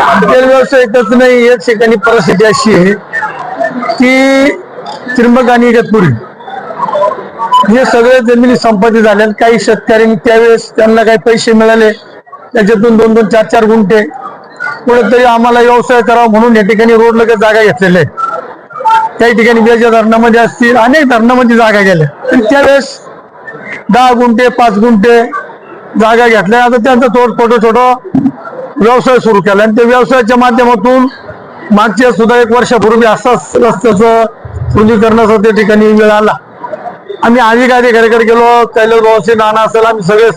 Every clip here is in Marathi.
हॉटेल व्यवसाय एकच नाही एक ठिकाणी परिस्थिती अशी आहे की त्रिंबक आणि इगतपुरी हे सगळे जमिनी संपत्ती झाल्या काही शेतकऱ्यांनी त्यावेळेस त्यांना काही पैसे मिळाले. त्याच्यातून दोन दोन चार चार गुंठे. कुठेतरी आम्हाला व्यवसाय करावा म्हणून या ठिकाणी रोड लगेच जागा घेतलेल्या आहेत काही ठिकाणी वेगळ्या धरणामध्ये असतील अनेक धरणामध्ये जागा गेल्या. पण त्यावेळेस दहा गुंठे पाच गुंठे जागा घेतल्या. आता त्यांचा थोडं छोटं छोटं व्यवसाय सुरू केला. आणि त्या व्यवसायाच्या माध्यमातून मागच्या सुद्धा एक वर्षापूर्वी असाच रस्त्याचं रुंदीकरणाचा त्या ठिकाणी वेळ आला. आम्ही अधिकाऱ्याकडे गेलो. कैलास भावाशी नाना असेल आम्ही सगळेच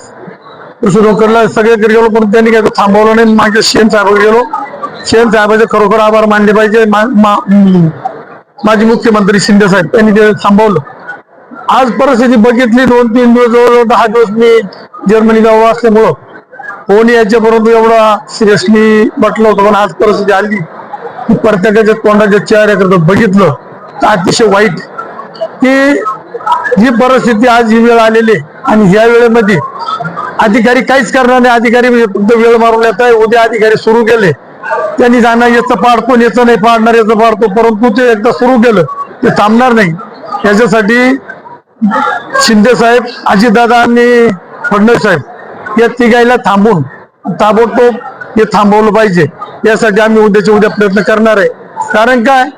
कृषी डोकरला सगळ्याकडे गेलो. पण त्यांनी काय थांबवलं नाही. मागे शेण साहेबाकडे गेलो. शेण साहेबाचे खरोखर आभार मानले पाहिजे. मा- मा- माजी मुख्यमंत्री शिंदे साहेब त्यांनी ते थांबवलं. आज परिस्थिती बघितली. दोन तीन दिवस जवळजवळ दहा दिवस मी जर्मनी गाव असल्यामुळं कोणी याच्यापर्यंत एवढा सिरियसली म्हटलं होतं पण आज परिस्थिती आली. की प्रत्येकाच्या तोंडाच्या चेहऱ्याकडे बघितलं तर अतिशय वाईट. की जी परिस्थिती आज ही वेळ आलेली आहे आणि ह्या वेळेमध्ये अधिकारी काहीच करणार नाही. अधिकारी म्हणजे फक्त वेळ मारून येत आहे. उद्या अधिकारी सुरू केले. त्यांनी जाणार याचं पाडतो याचं नाही पाडणार याचं पाडतो परंतु ते एकदा सुरू केलं ते थांबणार नाही. याच्यासाठी शिंदे साहेब अजितदादा आणि फडणवीस साहेब या तिघायला थांबून ताबडतोब हे थांबवलं पाहिजे. यासाठी आम्ही उद्याच्या उद्या प्रयत्न करणार आहे. कारण काय?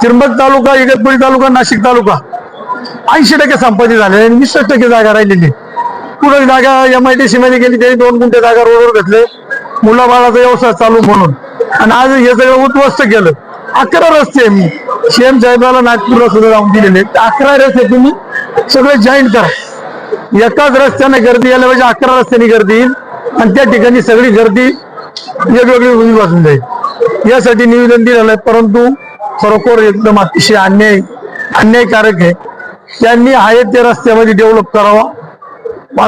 त्र्यंबक तालुका इगतपुरी तालुका नाशिक तालुका ऐंशी टक्के संपादित झाले आणि वीस टक्के जागा राहिलेली पुढे जागा एम आय डी सी मध्ये गेली त्यांनी दोन गुंठे जागा रोडवर घेतले. मुलाबाळाचा व्यवसाय चालू म्हणून. आणि आज हे सगळं उद्ध्वस्त केलं. अकरा रस्ते मी सीएम साहेबाला नागपूरला सुद्धा जाऊन दिलेले ते अकरा रस्ते तुम्ही सगळे जॉईन करा. एकाच रस्त्याने गर्दी यायला पाहिजे अकरा रस्त्याने गर्दी येईल आणि त्या ठिकाणी सगळी गर्दी वेगवेगळी उभी वाजून जाईल. यासाठी निवेदन दिलेलं आहे परंतु खरोखर एकदम अतिशय अन्याय अन्यायकारक आहे. त्यांनी आहे त्या रस्त्यामध्ये डेव्हलप करावा.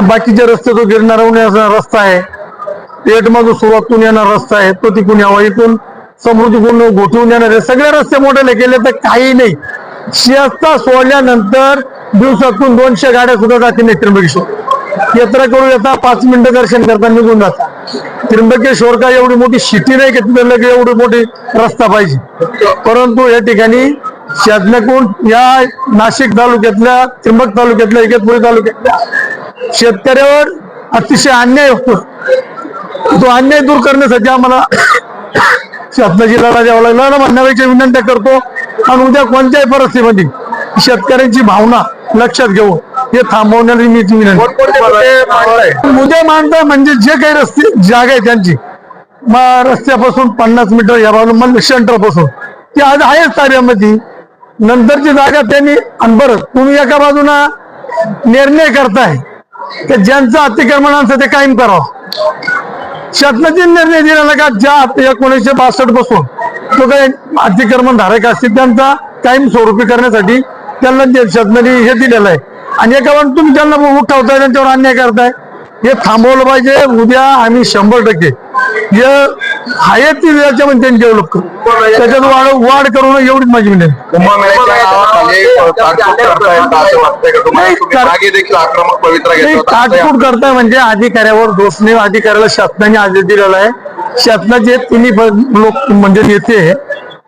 बाकीचे रस्ते तो गिरणार रस्ता आहे. पेठमधून सुरुवातून येणार रस्ता आहे. तो तिकून यावा. इथून समृद्धीकडून गोठवून येणार आहे सगळे रस्ते मोठे केले तर काही नाही. शिस्ता सोडल्यानंतर दिवसातून दोनशे गाड्या सुद्धा जातील नाही त्र्यंबकेश्वर. यात्रा करून येता पाच मिनिटं दर्शन करता निघून जाता त्र्यंबकेश्वर का एवढी मोठी सिटी नाही की तिथे एवढी मोठी रस्ता पाहिजे. परंतु या ठिकाणी शासनाकडून या नाशिक तालुक्यातल्या त्र्यंबक तालुक्यातल्या इगतपुरी तालुक्यातल्या शेतकऱ्यावर अतिशय अन्याय होतो. तो अन्याय दूर करण्यासाठी आम्हाला शासनाची लढा द्यावा लागला. लढा म्हणण्यापेक्षा विनंत्या करतो. आणि उद्या कोणत्याही परिस्थितीमध्ये शेतकऱ्यांची भावना लक्षात घेऊन हे थांबवण्याची मी विनंती उद्या मानता म्हणजे जे काही रस्ते जागा आहे त्यांची. मग रस्त्यापासून पन्नास मीटर या बाजूला मग सेंटरपासून. ती आज आहेच कार्यामध्ये नंतरची जागा त्यांनी आणि बरं तुम्ही एका बाजूला निर्णय करताय. की ज्यांचं अतिक्रमण असतं ते कायम करावं. शासनाचे निर्णय दिलेला का? ज्या एकोणीसशे बासष्टपासून तो काही अतिक्रमण धारक असतील त्यांचा कायम स्वरूपी करण्यासाठी त्यांना शासनाने हे दिलेलं आहे. आणि एका वेळेला तुम्ही त्यांना उठवताय त्यांच्यावर अन्याय करताय. हे थांबवलं पाहिजे. उद्या आम्ही शंभर टक्के. जे आहे ती याच्यामध्ये त्यांनी डेव्हलप करू त्याच्यात वाढ वाढ करून एवढीच माझी विनंती. कर- काटकूट करताय म्हणजे अधिकाऱ्यावर दोष नाही. अधिकाऱ्याला शासनाने आदेश दिलेला आहे. शासनाचे तिन्ही लोक म्हणजे नेते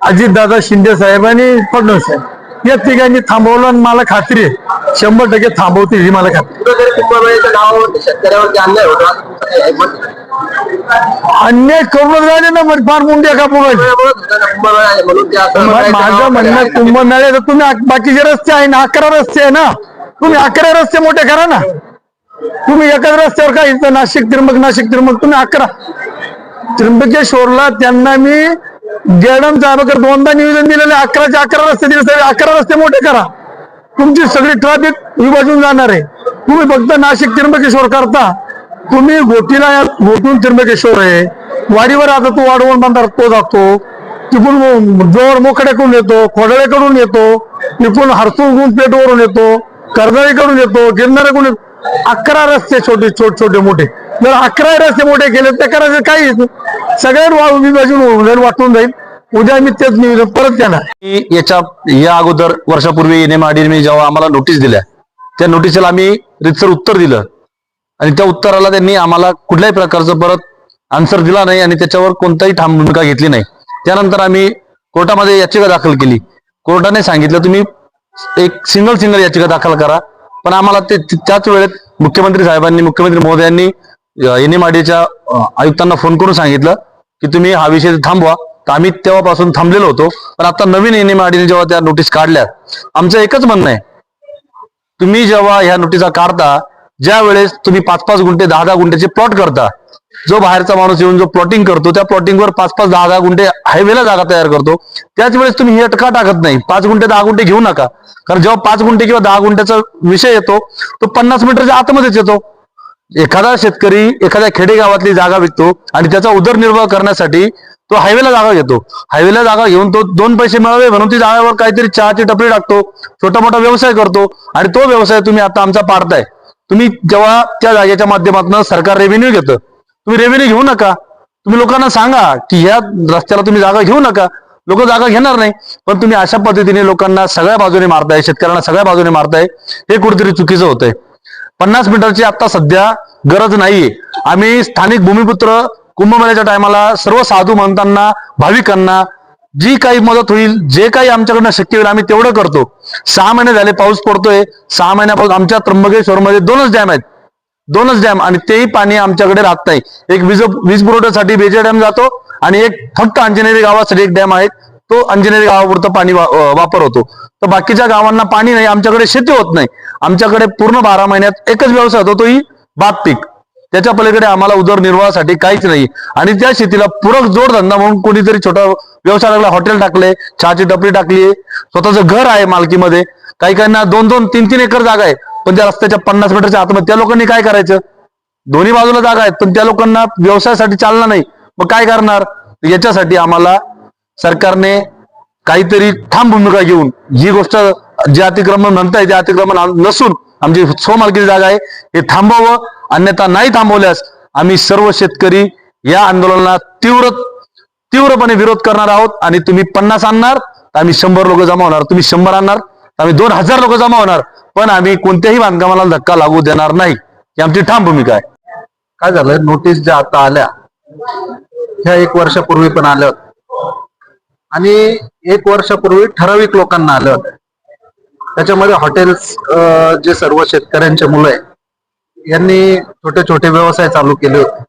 अजितदादा शिंदे साहेब आणि फडणवीस साहेब. या तिघांनी थांबवलं आणि मला खात्री आहे. शंभर टक्के थांबवतील ही मला खात्री. कुठेतरी कुंभमेळ्याच्या नावावर शेतकऱ्यावरती अन्याय होतो. असं तुमचं काही मत? आहे? अन्याय करून झाले ना मग फार मुंड्या कापून कुंभमेळ्यामुळे होतं ना, कुंभमेळा आहे म्हणून ते असं माझं म्हणणं कुंभमेळे तर तुम्ही अक- बाकीचे रस्ते आहे ना अकरा रस्ते आहे ना. तुम्ही अकरा रस्ते मोठे करा ना. तुम्ही एकाच रस्त्यावर काय इथं नाशिक त्र्यंबक नाशिक त्र्यंबक? तुम्ही अकरा. त्र्यंबकेश्वरला त्यांना मी गेडम साहेबाकडे दोनदा निवेदन दिलेले अकराचे अकरा रस्ते दिले अकरा रस्ते मोठे करा. तुमची सगळी ट्रॅफिक विभाजून जाणार आहे. तुम्ही फक्त नाशिक त्र्यंबकेश्वर करता. तुम्ही गोटीला गोटून त्र्यंबकेश्वर आहे. वाडीवर आता तो वाढवून बांधार तो जातो. तिकडून जोर मोकड्याकडून येतो खोडळेकडून येतो इकडून हरसून पेठवरून येतो कर्जाळीकडून येतो गिरणाऱ्याकडून येतो. अकरा रस्ते छोटे छोटे छोटे मोठे. जर अकरा रस्ते मोठे केले तर करायचं काही सगळ्यात वा- विभाजन होऊन जाईल वाटून जाईल. उद्या मी तेच निवेदन परत देणार. याच्या या अगोदर वर्षापूर्वी एन एम जेव्हा आम्हाला नोटीस दिल्या त्या नोटीसला आम्ही रितसर उत्तर दिलं. आणि त्या उत्तराला त्यांनी आम्हाला कुठल्याही प्रकारचं परत आन्सर दिला नाही आणि त्याच्यावर कोणताही ठाम भूमिका घेतली नाही. त्यानंतर आम्ही कोर्टामध्ये याचिका दाखल केली. कोर्टाने सांगितलं तुम्ही एक सिंगल सिंगल याचिका दाखल करा. पण आम्हाला ते त्याच वेळेत मुख्यमंत्री साहेबांनी मुख्यमंत्री महोदयांनी एनएमआरडीच्या आयुक्तांना फोन करून सांगितलं की तुम्ही हा विषय थांबवा. तर आम्ही तेव्हापासून थांबलेलो होतो. पण आता नवीन एनएमआरडीने जेव्हा त्या नोटीस काढल्या आमचं एकच म्हणणं आहे. तुम्ही जेव्हा ह्या नोटिसा काढता ज्या वेळेस तुम्ही पाच पाच गुंठे दहा दहा गुंठेचे प्लॉट करता जो बाहेरचा माणूस येऊन जो प्लॉटिंग करतो त्या प्लॉटिंगवर पाच पाच दहा दहा गुंठे हायवेला जागा तयार करतो. त्याच वेळेस तुम्ही हे अटका टाकत नाही. पाच गुंठे दहा गुंठे घेऊ नका. कारण जेव्हा पाच गुंठे किंवा दहा गुंठ्याचा विषय येतो तो पन्नास मीटरच्या आतमध्येच येतो. एखादा शेतकरी एखाद्या खेडेगावातली जागा विकतो आणि त्याचा उदरनिर्वाह करण्यासाठी तो हायवेला जागा घेतो. हायवेला जागा घेऊन तो दोन पैसे मिळावे म्हणून ती जागेवर काहीतरी चहाची टपरी टाकतो छोटा मोठा व्यवसाय करतो आणि तो व्यवसाय तुम्ही आता आमचा पाडताय. तुम्ही जेव्हा त्या जागेच्या माध्यमातून सरकार रेव्हेन्यू घेतं तुम्ही रेव्हेन्यू घेऊ नका. तुम्ही लोकांना सांगा की ह्या रस्त्याला तुम्ही जागा घेऊ नका. लोक जागा घेणार नाही. पण तुम्ही अशा पद्धतीने लोकांना सगळ्या बाजूने मारताय शेतकऱ्यांना सगळ्या बाजूने मारताय हे कुठेतरी चुकीचं होतंय. पन्नास मीटरची आता सध्या गरज नाहीये. आम्ही स्थानिक भूमिपुत्र कुंभमेळ्याच्या टायमाला सर्व साधू म्हणताना भाविकांना जी काही मदत होईल जे काही आमच्याकडनं शक्य होईल आम्ही तेवढं करतो. सहा महिने झाले पाऊस पडतोय. सहा महिन्यापासून आमच्या त्र्यंबकेश्वरमध्ये दोनच डॅम आहेत. दोनच डॅम आणि तेही पाणी आमच्याकडे राहत नाही. एक वीज वीज पुरवठ्यासाठी बेजे डॅम जातो आणि एक फक्त अंजनेरी गावासाठी एक डॅम आहे. तो अंजनेरी गावापुरतं पाणी वा- वापर होतो. तर बाकीच्या गावांना पाणी नाही आमच्याकडे शेती होत नाही. आमच्याकडे पूर्ण बारा महिन्यात एकच व्यवसाय होतो तोही भात पीक. त्याच्या पलीकडे आम्हाला उदरनिर्वाहासाठी काहीच नाही. आणि त्या शेतीला पूरक जोडधंदा म्हणून कोणीतरी छोटा व्यवसाय लागला हॉटेल टाकले चहाची टपरी टाकली स्वतःचं घर आहे मालकीमध्ये. काही काहींना दोन दोन तीन तीन एकर जागा आहे. पण त्या रस्त्याच्या पन्नास मीटरच्या आतमध्ये त्या लोकांनी काय करायचं? दोन्ही बाजूला जागा आहेत पण त्या लोकांना व्यवसायासाठी चालना नाही. मग काय करणार? याच्यासाठी आम्हाला सरकारने काहीतरी ठाम भूमिका घेऊन ही गोष्ट जे अतिक्रमण म्हणताय ते अतिक्रमण नसून आमची स्वमालकीची जागा आहे हे थांबवावं. अन्यथा नाही थांबवल्यास आम्ही सर्व शेतकरी या आंदोलनाला तीव्र तीव्रपणे विरोध करणार आहोत आणि तुम्ही पन्नास आणणार तर आम्ही शंभर लोक जमा होणार. तुम्ही शंभर आणणार तर आम्ही दोन हजार लोक जमा होणार. पण आम्ही कोणत्याही बांधकामाला धक्का लागू देणार नाही. ही आमची ठाम भूमिका आहे. काय झालं नोटीस ज्या आता आल्या ह्या एक वर्षापूर्वी पण आल्या. होत्या आणि एक वर्षापूर्वी ठराविक लोकांना आल्या. होत्या त्याच्यामध्ये हॉटेल्स जे सर्व शेतकऱ्यांचे मुलं आहे यांनी छोटे छोटे व्यवसाय चालू केले होते.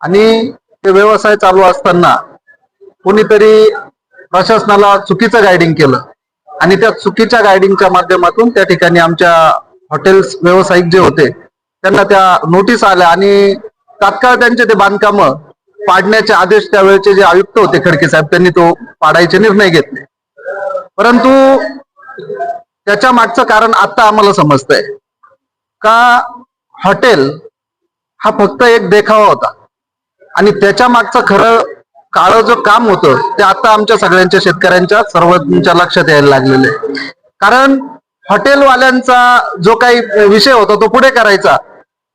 आणि ते व्यवसाय चालू असताना कोणीतरी प्रशासनाला चुकीचं गायडिंग केलं. आणि त्या चुकीच्या गायडिंगच्या माध्यमातून त्या ठिकाणी आमच्या हॉटेल्स व्यावसायिक जे होते त्यांना त्या नोटीस आल्या आणि तात्काळ त्यांचे ते बांधकाम पाडण्याचे आदेश त्यावेळेचे जे आयुक्त होते खडके साहेब त्यांनी तो पाडायचे निर्णय घेतले. परंतु त्याच्या मागचं कारण आता आम्हाला समजतंय. का हॉटेल हा फक्त एक देखावा होता. आणि त्याच्या मागचं खरं काळ जो काम होतं ते आता आमच्या सगळ्यांच्या शेतकऱ्यांच्या सर्वांच्या लक्षात यायला लागलेलं आहे. कारण हॉटेलवाल्यांचा जो काही विषय होता तो पुढे करायचा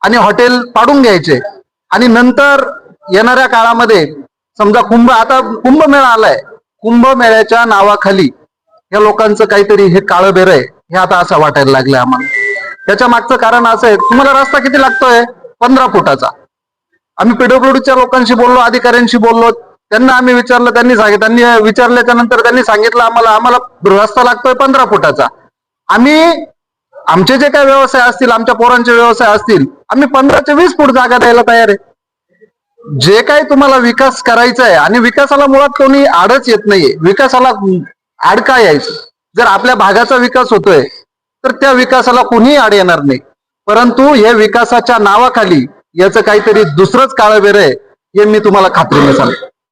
आणि हॉटेल पाडून घ्यायचे. आणि नंतर येणाऱ्या काळामध्ये समजा कुंभ आता कुंभमेळा आलाय. कुंभमेळ्याच्या नावाखाली या लोकांचं काहीतरी हे काळं बेर आहे हे आता असं वाटायला लागलंय आम्हाला. त्याच्या मागचं कारण असं आहे तुम्हाला रस्ता किती लागतोय? पंधरा फुटाचा. आम्ही पिडब्ल्यूडीच्या लोकांशी बोललो अधिकाऱ्यांशी बोललो त्यांना आम्ही विचारलं त्यांनी सांगितलं त्यांनी विचारल्याच्या नंतर त्यांनी सांगितलं आम्हाला आम्हाला रस्ता लागतोय पंधरा फुटाचा. आम्ही आमचे जे काही व्यवसाय असतील आमच्या पोरांचे व्यवसाय असतील आम्ही पंधराचे वीस फूट जागा द्यायला तयार आहे. जे काही तुम्हाला विकास करायचा आहे आणि विकासाला मुळात कोणी आडच येत नाहीये. विकासाला आड काय यायचं जर आपल्या भागाचा विकास होतोय तर त्या विकासाला कुणीही आड येणार नाही. परंतु हे विकासाच्या नावाखाली याचं काहीतरी दुसरंच काळ वेर आहे हे मी तुम्हाला खात्रीने सांगतो.